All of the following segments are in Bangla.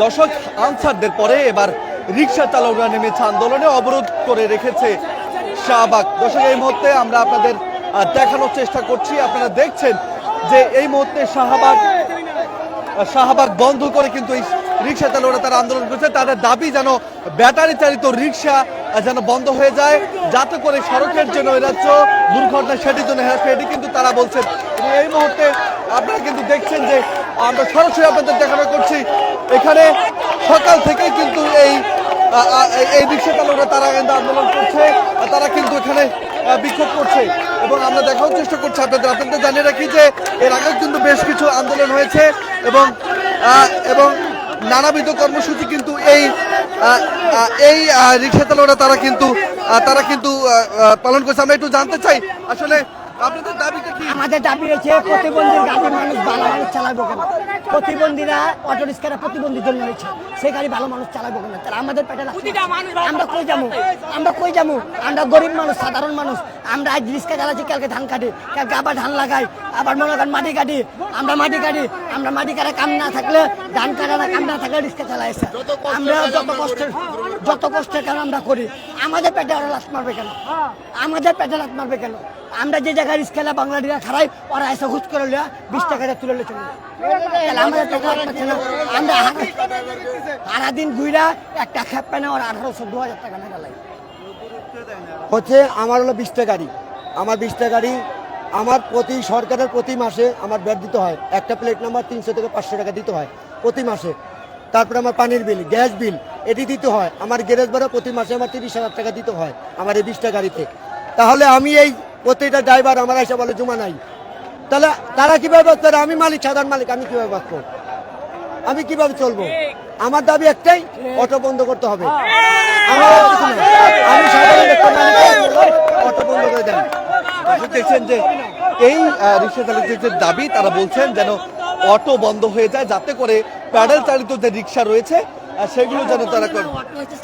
দশক আনসারদের পরে এবার রিক্সা চালকরা নেমেছে আন্দোলনে, অবরোধ করে রেখেছে শাহবাগ। দর্শক, এই মুহূর্তে আমরা আপনাদের দেখানোর চেষ্টা করছি। আপনারা দেখছেন যে এই মুহূর্তে শাহবাগ শাহবাগ বন্ধ করে কিন্তু এই রিক্সা চালকরা তারা আন্দোলন করছে। তাদের দাবি যেন ব্যাটারি চালিত রিক্সা যেন বন্ধ হয়ে যায়। যাতে করে সড়কের জন্য এরাচ্ছ দুর্ঘটনা, সেটির জন্য এটি কিন্তু তারা বলছেন। এই মুহূর্তে আপনারা কিন্তু দেখছেন যে আমরা সরাসরি আপনাদের দেখানো করছি, এখানে সকাল থেকেই কিন্তু এই এই রিক্সা চালকরা তারা কিন্তু আন্দোলন করছে তারা কিন্তু এখানে বিক্ষোভ করছে। এবং আমরা দেখানোর চেষ্টা করছি আপনাদের আপনাদের জানিয়ে রাখি যে এর আগে কিন্তু বেশ কিছু আন্দোলন হয়েছে এবং এবং নানাবিধ কর্মসূচি কিন্তু এই এই রিক্সা চালকরা তারা কিন্তু তারা কিন্তু পালন করছে। আমরা একটু জানতে চাই, আসলে আপনাদের দাবিটা কি? আমাদের দাবি রয়েছে প্রতিবন্ধীর গাড়ি মানুষ ভালো মানুষ চালাবো কেন? প্রতিবন্ধীরা অটো রিক্সারা প্রতিবন্ধীর জন্য রয়েছে। সেই গাড়ি ভালো মানুষ চালাবো কেন? তাহলে আমাদের পেটে আমরা কই যাব? আমরা কই যাব? আমরা গরিব মানুষ সাধারণ মানুষ। আমরা আজ রিক্সা চালাচ্ছি কালকে ধান কাটি। কালকে আবার ধান লাগাই। আবার মনে করেন মাটি কাটি। আমরা মাটি কাটি। আমরা মাটি কাটা কাম না থাকলে ধান কাটা কাম না থাকলে রিক্সা চালাইছে আমরা যত কষ্টের যত কষ্টের কেন আমরা করি, আমাদের পেটে ওরা লাত মারবে কেন? আমাদের পেটে লাত মারবে কেন? আমরা যে জায়গায় রিক্সা বাংলাদেশে খারাই ওরা এসে হুচ করে লিয়া বিশ টাকা তুলে চলে আমাদের সারাদিন ঘুরা একটা খেপ পেনে ওরা আঠারোশো দু হাজার টাকা নেওয়া লাগে। হচ্ছে আমার হলো বিশটা গাড়ি। আমার বিশটা গাড়ি, আমার প্রতি সরকারের প্রতি মাসে আমার ব্যাট দিতে হয়। একটা প্লেট নাম্বার তিনশো থেকে পাঁচশো টাকা দিতে হয় প্রতি মাসে। তারপরে আমার পানির বিল, গ্যাস বিল, এটি দিতে হয়। আমার গ্যারেজ ভাড়া প্রতি মাসে আমার তিরিশ হাজার টাকা দিতে হয়, আমার এই বিশটা গাড়িতে। তাহলে আমি এই প্রতিটা ড্রাইভার, আমার এসে বলে, জমা নাই। তাহলে তারা কীভাবে বাঁচবে? আর আমি মালিক, সাধারণ মালিক, আমি কীভাবে বাঁচবো? আমি কীভাবে চলবো? আমার দাবি একটাই, অটো বন্ধ করতে হবে। আমি অটো বন্ধ করে দেন। দেখছেন যে এই রিক্সা চালকদের যে দাবি, তারা বলছেন যেন অটো বন্ধ হয়ে যায় যাতে করে প্যাডেল চালিত যে রিক্সা রয়েছে সেগুলো যেন তারা করে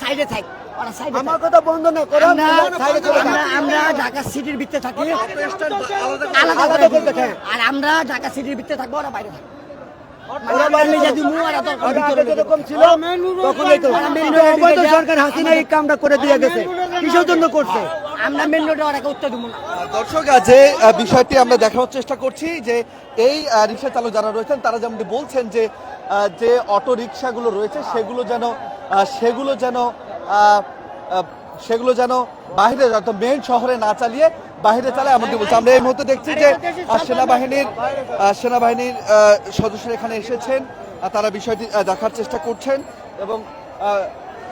সাইডে থাক ওরা সাইডে আমার কথা বন্ধ না করে আমরা ঢাকা সিটির ভিতরে থাকি। আলাদা আলাদা করে করে দেখেন। আর আমরা ঢাকা সিটির ভিতরে থাকব ওরা বাইরে ঢুকে সরকার হাসিনা এই কামটা করে দিয়ে গেছে। কিসের জন্য করছে? আমরা মেন রোডে ওরাকে উত্তর দেবো না। দর্শক যে বিষয়টি আমরা দেখানোর চেষ্টা করছি, যে এই রিক্সা চালক যারা রয়েছেন, তারা যেমন বলছেন যে যে অটো রিক্সাগুলো রয়েছে, সেগুলো যেন সেগুলো যেন সেগুলো যেন বাইরে, অর্থাৎ মেন শহরে না চালিয়ে বাইরে চালায়, এমনটি বলছে। আমরা এই মুহূর্তে দেখছি যে সেনাবাহিনীর সেনাবাহিনীর সদস্যরা এখানে এসেছেন তারা বিষয়টি দেখার চেষ্টা করছেন এবং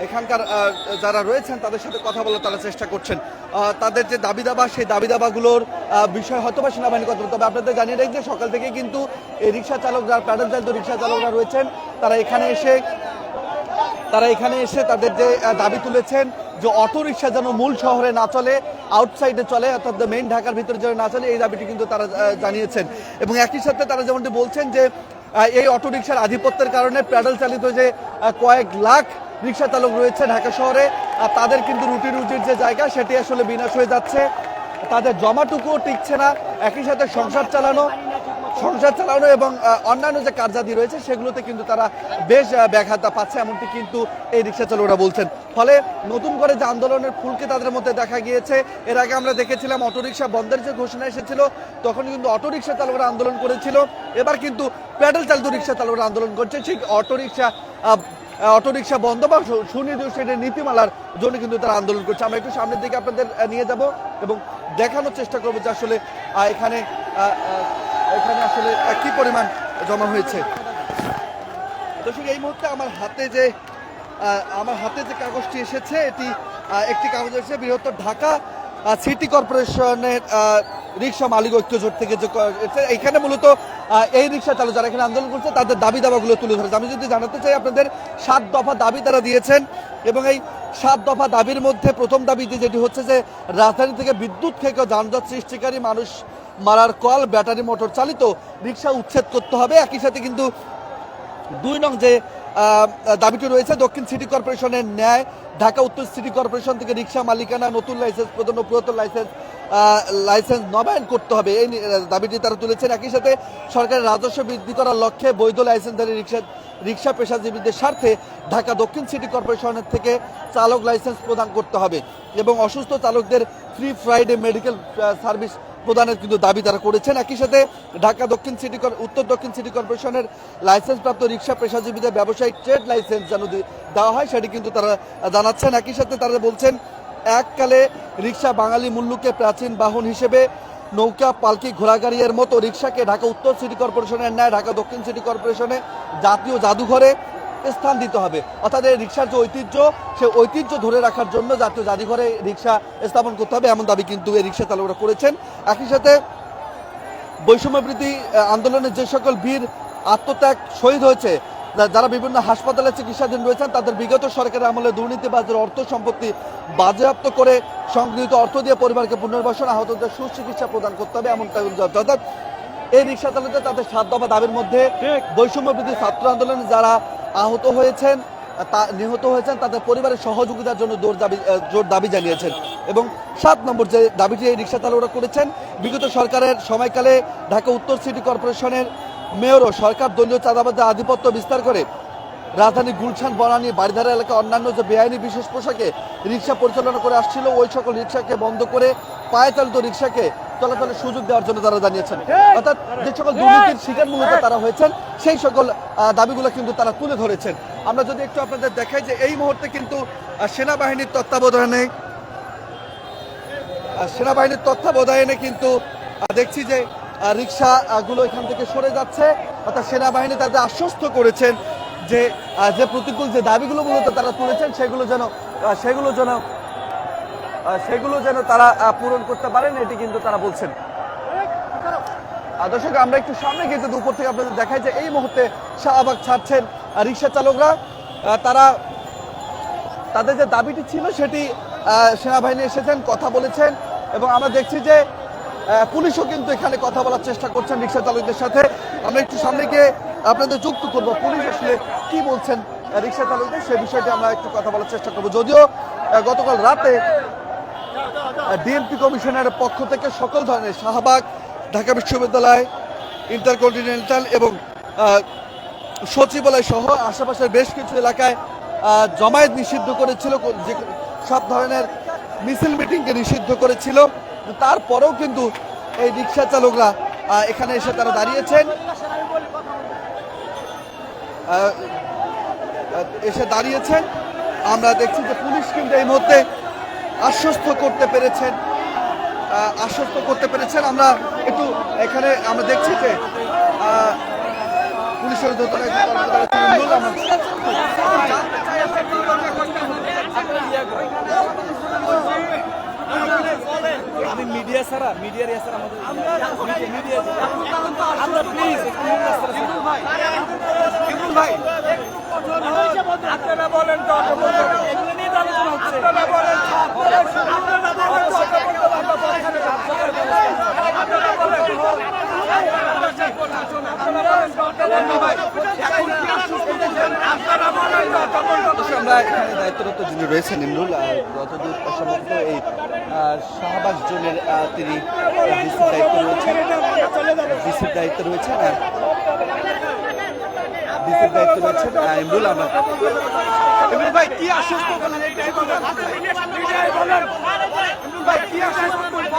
এখানকার যারা রয়েছেন, তাদের সাথে কথা বলার তারা চেষ্টা করছেন। তাদের যে দাবি দাবা সেই দাবি দাবাগুলোর বিষয় হয়তো বা সেনাবাহিনী বলতে হবে। আপনাদের জানিয়ে রাখি যে সকাল থেকে কিন্তু এই রিক্সা চালক যারা, প্যাডেল চালিত রিক্সা চালকরা রয়েছেন, তারা এখানে এসে, তারা এখানে এসে তাদের যে দাবি তুলেছেন যে অটো রিক্সা যেন মূল শহরে না চলে আউটসাইডে চলে, অর্থাৎ মেইন ঢাকার ভিতরে যেন না চলে, এই দাবিটি কিন্তু তারা জানিয়েছেন এবং একই সাথে তারা যেমনটি বলছেন যে এই অটো রিক্সার আধিপত্যের কারণে প্যাডেল চালিত যে কয়েক লাখ রিক্সা চালক রয়েছে ঢাকা শহরে, আর তাদের কিন্তু রুটি রুটির যে জায়গা, সেটি আসলে বিনাশ হয়ে যাচ্ছে। তাদের জমাটুকুও টিকছে না, একই সাথে সংসার চালানো সংসার চালানো এবং অন্যান্য যে কার্যাদি রয়েছে, সেগুলোতে কিন্তু তারা বেশ ব্যাঘাত পাচ্ছে, এমনটি কিন্তু এই রিক্সা চালকরা বলছেন। ফলে নতুন করে যে আন্দোলনের ফুলকে তাদের মধ্যে দেখা গিয়েছে, এর আগে আমরা দেখেছিলাম অটোরিকশা বন্ধের যে ঘোষণা এসেছিল, তখন কিন্তু অটোরিকশা চালকরা আন্দোলন করেছিল। এবার কিন্তু প্যাডেল চালিত রিক্সা চালকরা আন্দোলন করছে ঠিক অটোরিকশা অটোরিকশা বন্ধ বা সুনির্দিষ্ট নীতিমালার জন্য কিন্তু তারা আন্দোলন করছে আমরা একটু সামনের দিকে আপনাদের নিয়ে যাব এবং দেখানোর চেষ্টা করব যে আসলে এখানে এখানে আসলে কি পরিমাণ জমা হয়েছে দর্শক, এই মুহূর্তে আমার হাতে যে আমার হাতে যে কাগজটি এসেছে, এটি একটি কাগজ এসেছে বৃহত্তর ঢাকা সিটি কর্পোরেশনের রিক্সা মালিক ঐক্য জোট থেকে যে। এইখানে মূলত এই রিক্সা চালক যারা এখানে আন্দোলন করছে, তাদের দাবি দাবাগুলো তুলে ধরেছে। আমি যদি জানাতে চাই, আপনাদের সাত দফা দাবি তারা দিয়েছেন এবং এই সাত দফা দাবির মধ্যে প্রথম দাবি যেটি হচ্ছে যে, রাজধানী থেকে বিদ্যুৎ থেকে যানজট সৃষ্টিকারী মানুষ মারার কল, ব্যাটারি, মোটর চালিত রিক্সা উচ্ছেদ করতে হবে। একই সাথে কিন্তু দুই নং যে দাবিটি রয়েছে? দক্ষিণ সিটি কর্পোরেশনের ন্যায় ঢাকা উত্তর সিটি কর্পোরেশন থেকে রিক্সা মালিকানা, নতুন লাইসেন্স প্রদান পুরাতন লাইসেন্স লাইসেন্স নবায়ন করতে হবে। এই দাবিটি তারা তুলেছেন। একই সাথে সরকারের রাজস্ব বৃদ্ধি করার লক্ষ্যে বৈধ লাইসেন্সধারী রিক্সা রিক্সা পেশাজীবীদের স্বার্থে ঢাকা দক্ষিণ সিটি কর্পোরেশনের থেকে চালক লাইসেন্স প্রদান করতে হবে এবং অসুস্থ চালকদের ফ্রি ফ্রাইডে মেডিকেল সার্ভিস প্রদানের কিন্তু দাবি তারা করেছেন। একই সাথে ঢাকা দক্ষিণ সিটি উত্তর দক্ষিণ সিটি কর্পোরেশনের লাইসেন্সপ্রাপ্ত রিক্সা পেশাজীবীদের ব্যবসায়িক ট্রেড লাইসেন্স যেন দেওয়া হয়, সেটি কিন্তু তারা জানাচ্ছেন। একই সাথে তারা বলছেন, এককালে রিক্সা বাঙালি মুল্লুকে প্রাচীন বাহন হিসেবে নৌকা, পালকি ঘোড়াগাড়ি মতো রিক্সাকে ঢাকা উত্তর সিটি কর্পোরেশনের ন্যায় ঢাকা দক্ষিণ সিটি কর্পোরেশনে জাতীয় জাদুঘরে স্থান দিতে হবে। অর্থাৎ এই রিক্সার যে ঐতিহ্য সে ঐতিহ্য ধরে রাখার জন্য জাতীয় জাদুঘরে রিক্সা স্থাপন করতে হবে। এমন দাবি কিন্তু এই রিক্সা চালকরা করেছেন। একই সাথে বৈষম্য বৃদ্ধি আন্দোলনের যে সকল বীর আত্মত্যাগ শহীদ হয়েছে যারা বিভিন্ন হাসপাতালে চিকিৎসাধীন রয়েছেন তাদের বিগত সরকারের আমলে দুর্নীতিবাজের অর্থ সম্পত্তি বাজেয়াপ্ত করে সংগৃহীত অর্থ দিয়ে পরিবারকে পুনর্বাসন আহতদের সুচিকিৎসা প্রদান করতে হবে। এমন অর্থাৎ এই রিক্সা চালকদের তাদের সাত দফা দাবির মধ্যে বৈষম্য বৃদ্ধি ছাত্র আন্দোলনে যারা আহত হয়েছেন, তা নিহত হয়েছেন, তাদের পরিবারের সহযোগিতার জন্য জোর দাবি জোর দাবি জানিয়েছেন। এবং সাত নম্বর যে দাবিটি এই রিক্সা চালকরা করেছেন, বিগত সরকারের সময়কালে ঢাকা উত্তর সিটি কর্পোরেশনের মেয়রও সরকার দলীয় চাঁদাবাজের আধিপত্য বিস্তার করে রাজধানী গুলশান, বনানী বাড়িধারা এলাকা অন্যান্য যে বেআইনি বিশেষ পোশাকে রিক্সা পরিচালনা করে আসছিল, ওই সকল রিক্সাকে বন্ধ করে পায়ে চালিত রিক্সাকে চলাচলের সুযোগ দেওয়ার জন্য তারা জানিয়েছেন। অর্থাৎ যে সকল দুর্নীতির শিকার মূলত তারা হয়েছেন সেই সকল দাবিগুলো কিন্তু তারা তুলে ধরেছেন। আমরা যদি একটু আপনাদের দেখাই যে এই মুহূর্তে কিন্তু সেনাবাহিনীর তত্ত্বাবধানে সেনাবাহিনীর তত্ত্বাবধানে কিন্তু দেখছি যে রিক্সা গুলো এখান থেকে সরে যাচ্ছে। অর্থাৎ সেনাবাহিনী তাদের আশ্বস্ত করেছেন যে যে প্রতিকূল যে দাবিগুলো মূলত তারা তুলেছেন সেগুলো যেন সেগুলো যেন সেগুলো যেন তারা পূরণ করতে পারেন, এটি কিন্তু তারা বলছেন। দর্শক, আমরা একটু সামনে যদি উপর থেকে আপনাদের দেখাই যে এই মুহূর্তে শাহবাগ ছাড়ছেন রিক্সা চালকরা। তারা, তাদের যে দাবিটি ছিল সেটি সেনাবাহিনী এসেছেন, কথা বলেছেন এবং আমরা দেখছি যে পুলিশও কিন্তু এখানে কথা বলার চেষ্টা করছেন রিক্সা চালকদের সাথে। আমরা একটু সামনে গিয়ে আপনাদের যুক্ত করব, পুলিশ আসলে কি বলছেন রিক্সা চালকদের, সে বিষয়টি আমরা একটু কথা বলার চেষ্টা করব। যদিও গতকাল রাতে ডিএমপি কমিশনের পক্ষ থেকে সকল ধরনের শাহবাগ, ঢাকা বিশ্ববিদ্যালয়, ইন্টারকন্টিনেন্টাল এবং সচিবালয় সহ আশেপাশের বেশ কিছু এলাকায় জমায়েত নিষিদ্ধ করেছিল, যে সব ধরনের মিছিল মিটিংকে নিষিদ্ধ করেছিল। তারপরেও কিন্তু এই রিক্সা চালকরা এখানে এসে তারা দাঁড়িয়েছেন। এসে দাঁড়িয়েছেন। আমরা দেখছি যে পুলিশ কিন্তু এই মুহূর্তে আশ্বস্ত করতে পেরেছেন আশ্বস্ত করতে পেরেছেন। আমরা একটু এখানে আমরা দেখছি যে পুলিশের দোতলা একজন কর্মকর্তা আছেন, ইমরুল আমরা আমি মিডিয়া ছাড়া মিডিয়ার ইয়ে ছাড়া আমাদের মিডিয়া আমরা প্লিজ ভাই। আপনারা বলেন তো আমরা এখানে দায়িত্বরত যিনি রয়েছেন ইমরুল যতদূর সম্ভবত এই আহ, শাহবাগ জোনের তিনি দায়িত্ব রয়েছেন ডিসির দায়িত্ব রয়েছেন ডিসির দায়িত্ব রয়েছেন ইমরুল আমরা ভাই কি আশ্বস্ত করলেন বলেন। ভাই কি আশ্বস্ত করলেন?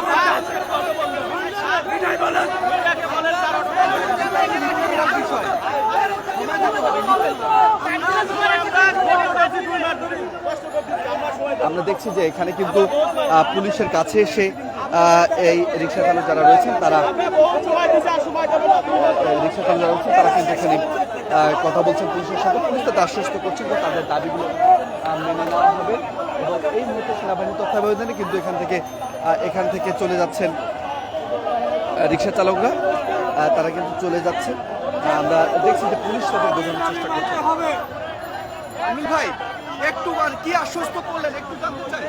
আমরা দেখছি যে এখানে কিন্তু আহ, পুলিশের কাছে এসে আহ, এই রিক্সা চালক যারা রয়েছেন তারা রিক্সা চালক যারা রয়েছেন তারা কিন্তু এখানে কথা বলছেন পুলিশের সাথে। পুলিশ তাদের আশ্বস্ত করছেন যে তাদের দাবিগুলো মেনে নেওয়া হবে। এবং এই মুহূর্তে সেনাবাহিনী তত্ত্বাবধানে কিন্তু এখান থেকে এখান থেকে চলে যাচ্ছেন রিক্সা চালকরা। তারা কিন্তু চলে যাচ্ছে। আমরা দেখছি যে পুলিশ তাদের বোঝানোর চেষ্টা করছে। আমিন ভাই, একটু আর কি আশ্বস্ত করলেন? একটু জানতে চাই।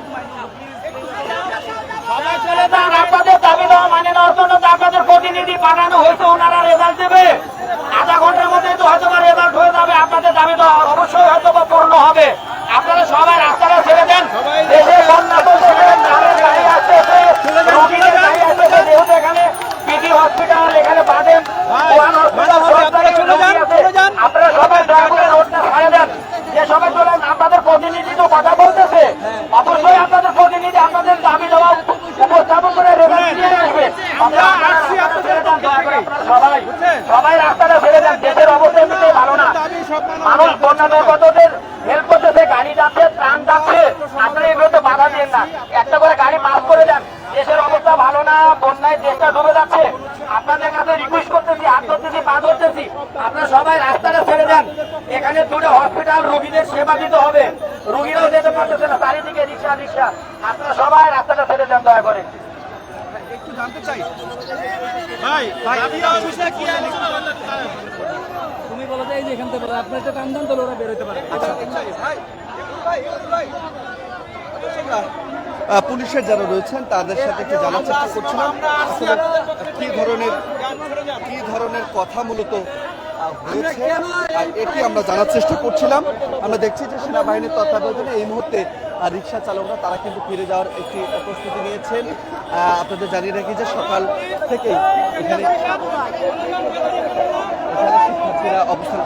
আপনাদের দাবি দেওয়া মানে নেওয়ার জন্য আপনাদের প্রতিনিধি পাঠানো হয়েছে, ওনারা রেজাল্ট দেবে। আধা ঘণ্টার মধ্যে তো হয়তো বা রেজাল্ট হয়ে যাবে আপনাদের দাবি তো অবশ্যই হয়তো বা পূর্ণ হবে। আপনারা সবাই রাস্তাটা ছেড়ে দেন। এখানে হসপিটাল এখানে আপনারা সবাই আপনাদের প্রতিনিধি তো কথা বলতেছে। অবশ্যই আপনাদের প্রতিনিধি আপনাদের দাবি জবাব উপস্থাপন করে আসবে। আমরা সবাই রাস্তাটা মানুষ বন্যা যাচ্ছে ত্রাণ যাচ্ছে আপনারা এগুলোতে বাধা দেন না। একটা করে গাড়ি পাস করে দেন। দেশের অবস্থা ভালো না, বন্যায় দেশটা ডুবে যাচ্ছে। আপনাদের কাছে রিকোয়েস্ট করতেছি, হাত ধরতেছি, পা ধরতেছি। আপনারা সবাই রাস্তাটা ছেড়ে দেন। এখানে দুটো হসপিটাল রোগীদের সেবা দিতে হবে। তুমি বলো যে এই যে এখান থেকে আপনার একটা টান দেন তাহলে ওরা বেরোতে পারে। পুলিশের যারা রয়েছেন তাদের সাথে একটু জানার চেষ্টা করছিলাম। কি ধরনের কি ধরনের কথা মূলত হয়েছে? আর এটি আমরা জানার চেষ্টা করছিলাম। আমরা দেখছি যে সেনাবাহিনীর তত্ত্বাবধানে এই মুহূর্তে রিক্সা চালকরা, তারা কিন্তু ফিরে যাওয়ার একটি প্রস্তুতি নিয়েছেন। আপনাদের জানিয়ে রাখি যে সকাল থেকেই এখানে এখানে শিক্ষার্থীরা অবস্থান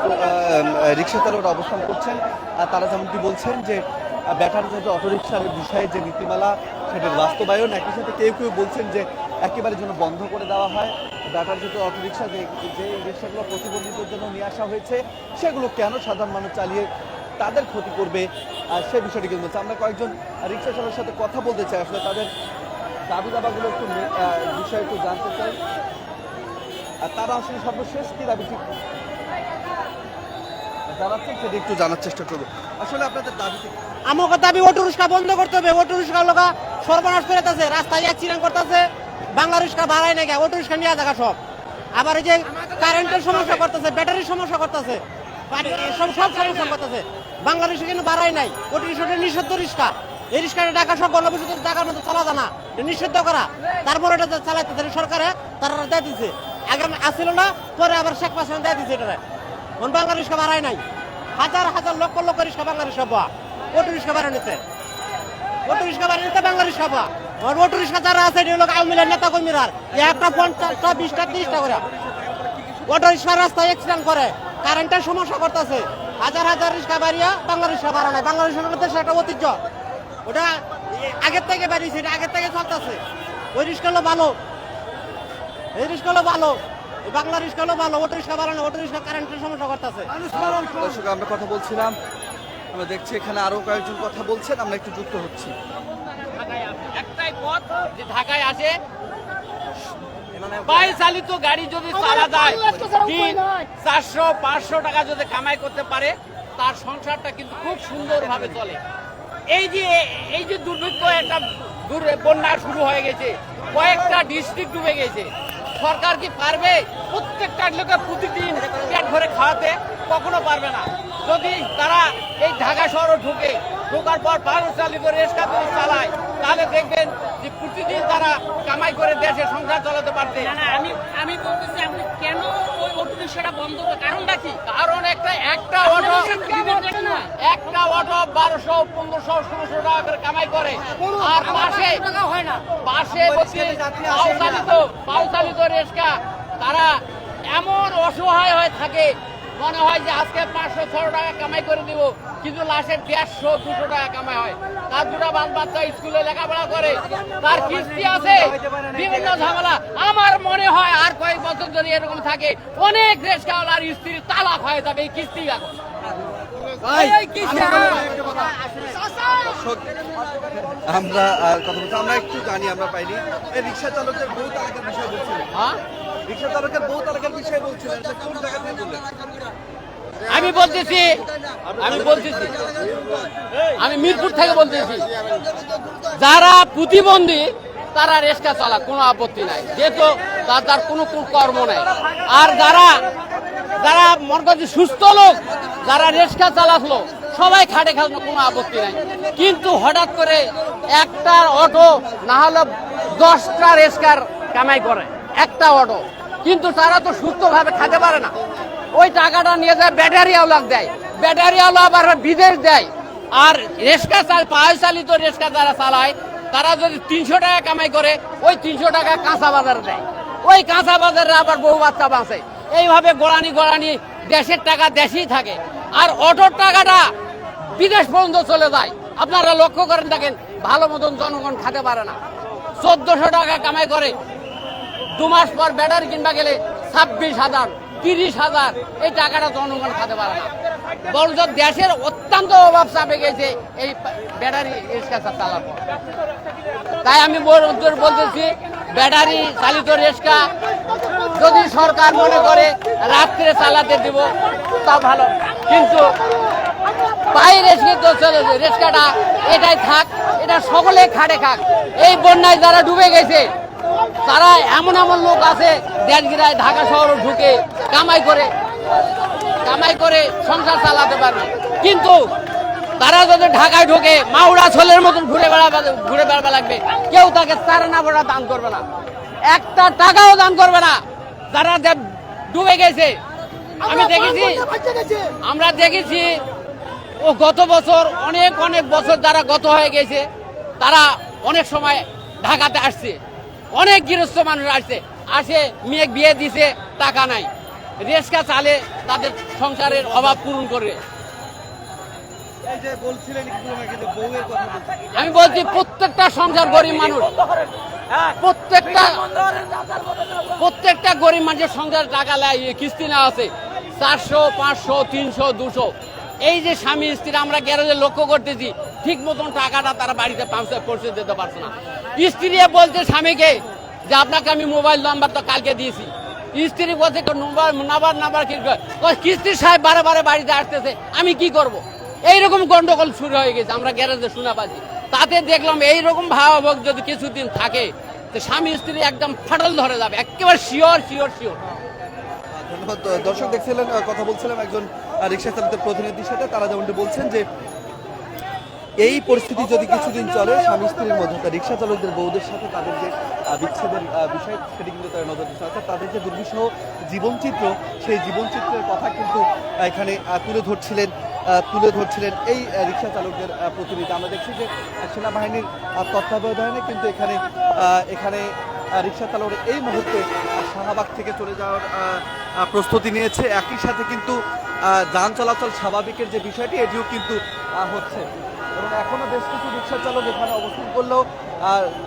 রিক্সা চালকরা অবস্থান করছেন। তারা যেমনটি বলছেন যে, ব্যাটারি চালিত অটোরিক্সার বিষয়ে যে নীতিমালা, সেটার বাস্তবায়ন, একই সাথে কেউ কেউ বলছেন যে, একেবারে যেন বন্ধ করে দেওয়া হয়। ব্যাটারি চালিত অটোরিক্সা যে যে রিক্সাগুলো প্রতিবন্ধীদের জন্য নিয়ে আসা হয়েছে, সেগুলো কেন সাধারণ মানুষ চালিয়ে তাদের ক্ষতি করবে? সে বিষয়টি কিন্তু বলছে। আমরা কয়েকজন রিক্সা চালকের সাথে কথা বলতে চাই। আসলে তাদের দাবি দাবাগুলো একটু বিষয়ে একটু জানতে চাই। আর তারা আসলে সর্বশেষ কি দাবি ঠিক জানাচ্ছেন সেটা একটু জানার চেষ্টা করব। আসলে আপনাদের দাবি ঠিক আমাকে দাবি অটো রিক্সা বন্ধ করতে হবে। অটো রিক্সা লোকা সর্বনাশ করে তাছে রাস্তায় অ্যাক্সিডেন্ট করতেছে। বাংলা রিক্সা নাকি অটো রিক্সা নিয়ে দেখা সব। আবার এই যে কারেন্টের সমস্যা করতেছে ব্যাটারির সমস্যা করতেছে। সব সব সমস্যা করতেছে বাংলা কিন্তু ভাড়াই নাই। রিক্সাটা নিষিদ্ধ রিক্সা। এই রিক্সাটা ঢাকা সব গণবসতি ঢাকার মধ্যে চলা যায় না। এটা নিষিদ্ধ করা। তারপরে এটা চালাইতেছে সরকারে, তারা দেয় দিচ্ছে আগে আসছিল না, পরে আবার শেখ হাসিনা দেয় দিচ্ছে এটা কোন বাংলা ভাড়াই নাই। হাজার হাজার লক্ষ লক্ষ রিক্সা বাংলা রিক্সা পাওয়া অটো রিক্সা ভাড়া নিতে। অটো রিক্সা ভাড়া নিতে বাংলা রিক্সা আর অটো রিক্সা যারা আছে, এটা আওয়ামী লীগের নেতা কর্মীরা একটা পঞ্চাশটা বিশটা তিরিশটা করে। অটো রিক্সা রাস্তায় অ্যাক্সিডেন্ট করে। কারেন্টের সমস্যা করতেছে। হাজার হাজার রিক্সা বাড়িয়া বাংলা রিক্সা ভাড়া নাই বাংলা দেশে একটা ঐতিহ্য। ওটা আগের থেকে বাড়িয়েছে এটা আগের থেকে চলতেছে। ওই রিক্সা হলো ভালো। এই রিক্সা হলো ভালো। এই বাংলা রিক্সা হলো ভালো। অটো রিক্সা ভালো না অটো রিক্সা কারেন্টের সমস্যা করতেছে। দর্শক আমরা কথা বলছিলাম। আমরা দেখছি এখানে আরও কয়েকজন কথা বলছেন। আমরা একটু যুক্ত হচ্ছি। একটাই পথ যে ঢাকায় আসে। বাই চালিত গাড়ি যদি চালা যায় দিন চারশো পাঁচশো টাকা যদি কামাই করতে পারে তার সংসারটা কিন্তু খুব সুন্দরভাবে চলে। এই যে এই যে দুর্ভিক্ষ একটা বন্যা শুরু হয়ে গেছে কয়েকটা ডিস্ট্রিক্ট ডুবে গেছে। সরকার কি পারবে প্রত্যেকটা লোকে প্রতিদিন পেট ভরে খাওয়াতে? কখনো পারবে না। যদি তারা এই ঢাকা শহরে ঢুকে ঢোকার পর বারো চালিত রেস্কা যদি চালায়। তাহলে দেখবেন যে প্রতিদিন তারা কামাই করে দেশে সংসার চালাতে পারছে না আমি আমি বলতেছি আপনি কেন ওই অটো রিক্সাটা বন্ধ করে কারণটা কি? কারণ একটা একটা অটো একটা অটো বারোশো পনেরোশো ষোলোশো টাকা করে কামাই করে। আর মাসে টাকা হয় না। পাশে পাউচালিত পাউচালিত রেস্কা তারা এমন অসহায় হয়ে থাকে মনে হয় যে আজকে পাঁচশো ছশো টাকা কামাই করে দিব কিন্তু লাশের দেড়শো দুশো টাকা কামাই হয়। তার দুটা বাল বাচ্চা স্কুলে লেখাপড়া করে তার কিস্তি আছে বিভিন্ন ঝামেলা। আমার মনে হয় আর কয়েক বছর যদি এরকম থাকে অনেক রেস্কাওয়ালার স্ত্রী তালাক হয়ে যাবে এই কিস্তি এখন। আমরা কথা বলছি আমরা একটু জানি আমরা পাইনি। এই রিক্সা চালকের বহু তালাকের বিষয় বলছিলেন হ্যাঁ? রিক্সা চালকের বহু তালাকের বিষয় বলছিলেন কোন জায়গা থেকে বললেন? আমি বলতেছি আমি বলতেছি, আমি মিরপুর থেকে বলতেছি, যারা প্রতিবন্ধী, তারা রেস্কা চালা কোনো আপত্তি নাই। যেহেতু তার তার কোনো কোনো কর্ম নাই। আর যারা যারা মনে সুস্থ লোক, যারা রেস্কা চালালো সবাই খাটে খাওয়ানো কোনো আপত্তি নাই। কিন্তু হঠাৎ করে একটা অটো, না হলে দশটা রেস্কার কামাই করে, একটা অটো। কিন্তু তারা তো সুস্থভাবে খেতে পারে না। ওই টাকাটা নিয়ে যায়, ব্যাটারি আওলাক দেয়। ব্যাটারি আলো আবার বিদেশ দেয়। আর রেস্কা চাল পায়ে চালিত রেস্কা যারা চালায়, তারা যদি তিনশো টাকা কামাই করে, ওই তিনশো টাকা কাঁচা বাজার দেয়। ওই কাঁচা বাজারে আবার বহু বাচ্চা বাঁচে। এইভাবে গোড়ানি গোড়ানি দেশের টাকা দেশেই থাকে। আর অটোর টাকাটা বিদেশ পর্যন্ত চলে যায়। আপনারা লক্ষ্য করেন, দেখেন, ভালো মতন জনগণ খাতে পারে না। চোদ্দশো টাকা কামাই করে, দু মাস পর ব্যাটারি কিনবা গেলে ছাব্বিশ হাজার। তিরিশ হাজার, এই টাকাটা জনগণ খাতে পারে না। বরঞ্চ দেশের অত্যন্ত অভাব চাপে গেছে এই ব্যাটারি রিক্সা চালার পর। তাই আমি বলতে বলতেছি, ব্যাটারি চালিত রিক্সা যদি সরকার মনে করে রাত্রে চালাতে দিব তা ভালো। কিন্তু পাই রেস্কে রেস্কাটা, এটাই থাক, এটা সকলে খাটে খাক। এই বন্যায় যারা ডুবে গেছে, তারা এমন এমন লোক আছে, দেশগিরায় ঢাকা শহরে ঢুকে কামাই করে কামাই করে সংসার চালাতে পারবে। কিন্তু তারা যদি ঢাকায় ঢোকে মাউড়া ছোলের মতন ঘুরে বেড়াবে ঘুরে বেড়াবে লাগবে। কেউ তাকে তার না বড়া দান করবে না। একটা টাকাও দান করবে না। যারা যে ডুবে গেছে আমি দেখেছি আমরা দেখেছি ও গত বছর অনেক অনেক বছর যারা গত হয়ে গেছে তারা অনেক সময় ঢাকাতে আসছে। অনেক গৃহস্থ মানুষ আসছে। আসে মেয়ে বিয়ে দিছে টাকা নাই। রেস্কা চালে তাদের সংসারের অভাব পূরণ করে। আমি বলছি প্রত্যেকটা সংসার গরিব মানুষ প্রত্যেকটা প্রত্যেকটা গরিব মানুষের সংসার টাকা কিস্তি না আছে চারশো পাঁচশো তিনশো দুশো। এই যে স্বামী স্ত্রী আমরা গ্যারেজে লক্ষ্য করতেছি ঠিক মতন টাকাটা তারা বাড়িতে পৌঁছে দিতে পারছে না। স্ত্রী বলছে স্বামীকে যে আপনাকে আমি মোবাইল নাম্বার তো কালকে দিয়েছি। স্ত্রী বলছে কি? কয়, কিস্তির সাহেব বারে বারে বাড়িতে আসতেছে আমি কি করব। এইরকম গন্ডগোল শুরু হয়ে গেছে আমরা গ্যারেজে শোনা পাচ্ছি তাতে দেখলাম এইরকম ভাবাভাব যদি কিছুদিন থাকে তো স্বামী স্ত্রী একদম ফাটল ধরে যাবে একেবারে শিওর শিওর শিওর। ধন্যবাদ দর্শক দেখছিলেন কথা বলছিলাম একজন রিক্সা চালিতের প্রতিনিধির সাথে তারা যেমনটি বলছেন যে এই পরিস্থিতি যদি কিছুদিন চলে, স্বামী স্ত্রীর মধ্যে রিক্সা চালকদের বউদের সাথে তাদের যে বিচ্ছেদের বিষয়, সেটি কিন্তু তারা নজর দিচ্ছে। অর্থাৎ তাদের যে দুর্বিষহ জীবনচিত্র, সেই জীবনচিত্রের কথা কিন্তু এখানে তুলে ধরছিলেন তুলে ধরছিলেন এই রিক্সা চালকদের প্রতিনিধি। আমরা দেখছি যে, সেনাবাহিনীর তত্ত্বাবধানে কিন্তু এখানে এখানে রিক্সা চালক এই মুহূর্তে শাহবাগ থেকে চলে যাওয়ার প্রস্তুতি নিয়েছে। একই সাথে কিন্তু যান চলাচল স্বাভাবিকের যে বিষয়টি, এটিও কিন্তু হচ্ছে। এবং এখনও বেশ কিছু রিক্সা চালক এখানে অবস্থান করলেও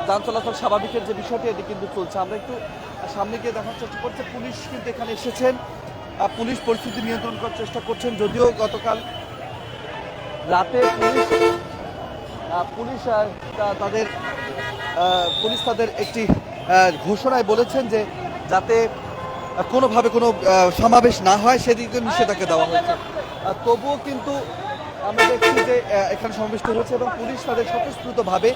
যান চলাচল স্বাভাবিকের যে বিষয়টি, এটি কিন্তু চলছে। আমরা একটু সামনে গিয়ে দেখার চেষ্টা করছি, পুলিশ কিন্তু এখানে এসেছেন। পুলিশ পরিস্থিতি নিয়ন্ত্রণ করার চেষ্টা করছেন, যদিও গতকাল রাতে পুলিশ পুলিশ তাদের পুলিশ তাদের একটি ঘোষণায় বলেছেন যে যাতে কোনোভাবে কোনো সমাবেশ না হয়, সেদিকে নিষেধাজ্ঞা দেওয়া হয়েছে। তবুও কিন্তু আমরা দেখছি যে এখানে সমাবেশটি হয়েছে এবং পুলিশ তাদের স্বতঃস্ফূর্তভাবে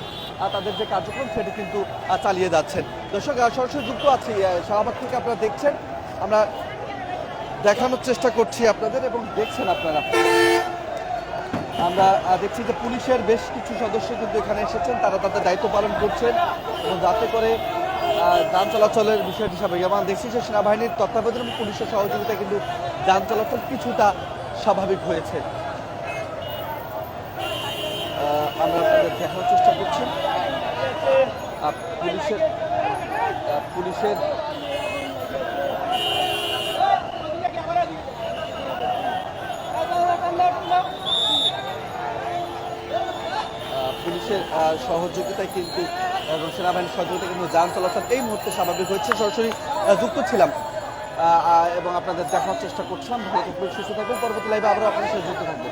তাদের যে কার্যক্রম সেটি কিন্তু চালিয়ে যাচ্ছেন। দর্শক সরাসরি যুক্ত আছি শাহবাগ থেকে আপনারা দেখছেন। আমরা দেখানোর চেষ্টা করছি আপনাদের এবং দেখছেন আপনারা। আমরা দেখছি যে পুলিশের বেশ কিছু সদস্য কিন্তু এখানে এসেছেন। তারা তাদের দায়িত্ব পালন করছেন এবং যাতে করে যান চলাচলের বিষয়টি স্বাভাবিক এবং দেখছি যে সেনাবাহিনীর তত্ত্বাবধান এবং পুলিশের সহযোগিতায় কিন্তু যান চলাচল কিছুটা স্বাভাবিক হয়েছে। আমরা আপনাদের দেখানোর চেষ্টা করছি। পুলিশের পুলিশের পুলিশের সহযোগিতায় কিন্তু, এবং সেনাবাহিনীর সহযোগিতায় কিন্তু যান চলাচল এই মুহূর্তে স্বাভাবিক হচ্ছে সরাসরি যুক্ত ছিলাম। এবং আপনাদের দেখার চেষ্টা করছিলাম। ভালো থাকবেন, সুস্থ থাকবেন। পরবর্তী লাইভে আবারও আপনাদের সাথে যুক্ত থাকব।